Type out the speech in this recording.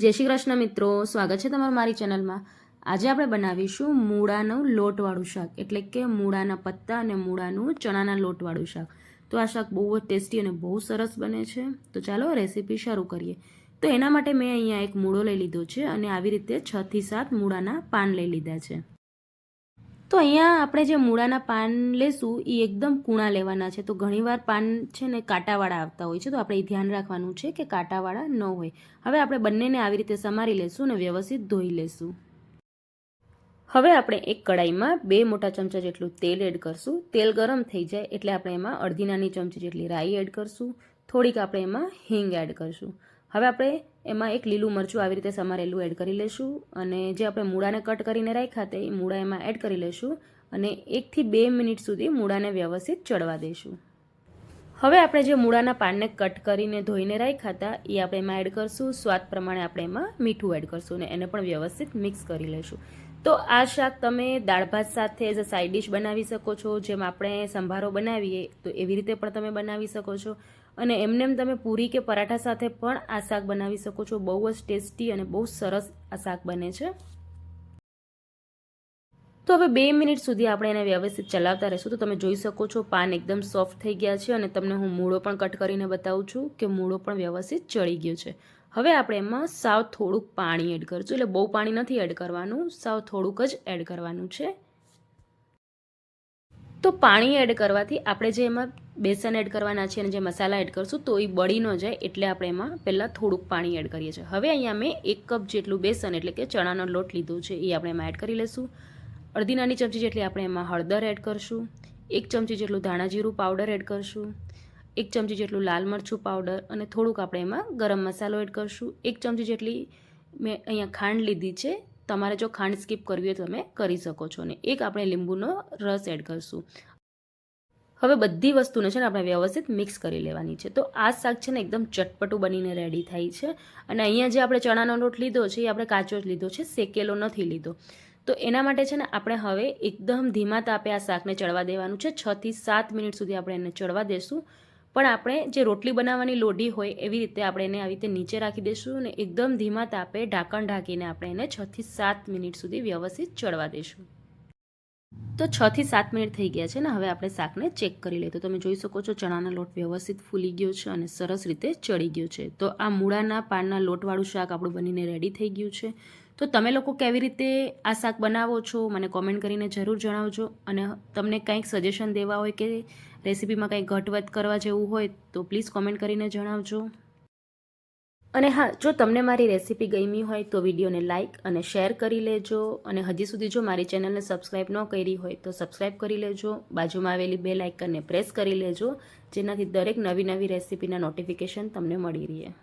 જય શ્રી કૃષ્ણ મિત્રો, સ્વાગત છે તમારું મારી ચેનલમાં. આજે આપણે બનાવીશું મૂળાનું લોટવાળું શાક, એટલે કે મૂળાના પત્તા અને મૂળાનું ચણાના લોટવાળું શાક. તો આ શાક બહુ જ ટેસ્ટી અને બહુ સરસ બને છે. તો ચાલો રેસીપી શરૂ કરીએ. તો એના માટે મેં અહીંયા એક મૂળો લઈ લીધો છે અને આવી રીતે છથી સાત મૂળાના પાન લઈ લીધા છે. તો અહીંયા આપણે જે મૂળાના પાન લેશું એ એકદમ કૂણા લેવાના છે. તો ઘણીવાર પાન છે ને કાંટાવાળા આવતા હોય છે, તો આપણે એ ધ્યાન રાખવાનું છે કે કાંટાવાળા ન હોય. હવે આપણે બંનેને આવી રીતે સમારી લેશું અને વ્યવસ્થિત ધોઈ લેશું. હવે આપણે એક કડાઈમાં બે મોટા ચમચા જેટલું તેલ એડ કરશું. તેલ ગરમ થઈ જાય એટલે આપણે એમાં અડધી નાની ચમચી જેટલી રાઈ એડ કરશું. થોડીક આપણે એમાં હિંગ એડ કરશું. હવે આપણે એમાં એક લીલું મરચું આવી રીતે સમારેલું એડ કરી લેશું અને જે આપણે મૂળાને કટ કરીને રાખ્યા હતા એ મૂળા એમાં એડ કરી લેશું અને એકથી બે મિનિટ સુધી મૂળાને વ્યવસ્થિત ચડવા દઈશું. હવે આપણે જે મૂળાના પાનને કટ કરીને ધોઈને રાખ્યા હતા એ આપણે એમાં એડ કરશું. સ્વાદ પ્રમાણે આપણે એમાં મીઠું એડ કરશું અને એને પણ વ્યવસ્થિત મિક્સ કરી લઈશું તો આ શાક તમે દાળ ભાત સાથે એઝ અ સાઇડ ડિશ બનાવી શકો છો. જેમ આપણે સંભારો બનાવીએ, તો એવી રીતે પણ તમે બનાવી શકો છો. અને એમનેમ તમે પૂરી કે પરાઠા સાથે પણ આ શાક બનાવી શકો છો. બહુ જ ટેસ્ટી અને બહુ સરસ આ શાક બને છે. તો હવે બે મિનિટ સુધી આપણે એને વ્યવસ્થિત ચલાવતા રહીશું. તો તમે જોઈ શકો છો, પાન એકદમ સોફ્ટ થઈ ગયા છે અને તમને હું મૂળો પણ કટ કરીને બતાવું છું કે મૂળો પણ વ્યવસ્થિત ચડી ગયો છે. હવે આપણે એમાં સાવ થોડુંક પાણી એડ કરશું. એટલે બહુ પાણી નથી એડ કરવાનું, સાવ થોડુંક જ એડ કરવાનું છે. તો પાણી એડ કરવાથી આપણે જે એમાં બેસન એડ કરવાના છે અને જે મસાલા એડ કરશું, તો એ બળી ન જાય એટલે આપણે એમાં પહેલાં થોડુંક પાણી એડ કરીએ છીએ. હવે અહીંયા મેં એક કપ જેટલું બેસન એટલે કે ચણાનો લોટ લીધો છે, એ આપણે એમાં એડ કરી લઈશું. અડધી નાની ચમચી જેટલી આપણે એમાં હળદર એડ કરશું, એક ચમચી જેટલું ધાણા જીરું પાવડર એડ કરશું, એક ચમચી જેટલું લાલ મરચું પાવડર અને થોડુંક આપણે એમાં ગરમ મસાલો એડ કરશું. એક ચમચી જેટલી મેં અહીંયા ખાંડ લીધી છે, તમારે જો ખાંડ સ્કીપ કરવી હોય તો તમે કરી શકો છો ને એક આપણે લીંબુનો રસ એડ કરશું. હવે બધી વસ્તુને છે ને આપણે વ્યવસ્થિત મિક્સ કરી લેવાની છે. તો આ શાક છે ને એકદમ ચટપટું બનીને રેડી થાય છે. અને અહીંયા જે આપણે ચણાનો લોટ લીધો છે, એ આપણે કાચો જ લીધો છે, શેકેલો નથી લીધો. તો એના માટે છે ને આપણે હવે એકદમ ધીમા તાપે આ શાકને ચડવા દેવાનું છે. છ થી સાત મિનિટ સુધી આપણે એને ચડવા દેશું. પણ આપણે જે રોટલી બનાવવાની લોઢી હોય એવી રીતે આપણે એને આવી રીતે નીચે રાખી દઈશું અને એકદમ ધીમા તાપે ઢાંકણ ઢાંકીને આપણે એને છથી સાત મિનિટ સુધી વ્યવસ્થિત ચડવા દઈશું તો છ થી સાત મિનિટ થઈ ગયા છે ને હવે આપણે શાકને ચેક કરી લઈએ. તો તમે જોઈ શકો છો ચણાનો લોટ વ્યવસ્થિત ફૂલી ગયો છે અને સરસ રીતે ચડી ગયો છે. તો આ મૂળાના પાનના લોટવાળું શાક આપણું બનીને રેડી થઈ ગયું છે. તો તમે લોકો કેવી રીતે આ શાક બનાવો છો? મને કોમેન્ટ કરીને જરૂર જણાવજો. અને તમને કંઈક સજેશન દેવા હોય કે રેસીપીમાં કંઈક ઘટવત કરવા જેવું હોય, તો પ્લીઝ કોમેન્ટ કરીને જણાવજો. અને હા, જો તમને મારી રેસીપી ગમી હોય, તો વિડીયોને લાઇક અને શેર કરી લેજો. અને હજી સુધી જો મારી ચેનલને સબસ્ક્રાઈબ ન કરી હોય, તો સબસ્ક્રાઈબ કરી લેજો. બાજુમાં આવેલી બે લાઇકનને પ્રેસ કરી લેજો. જેનાથી દરેક નવી નવી રેસીપીના નોટિફિકેશન તમને મળી રહે.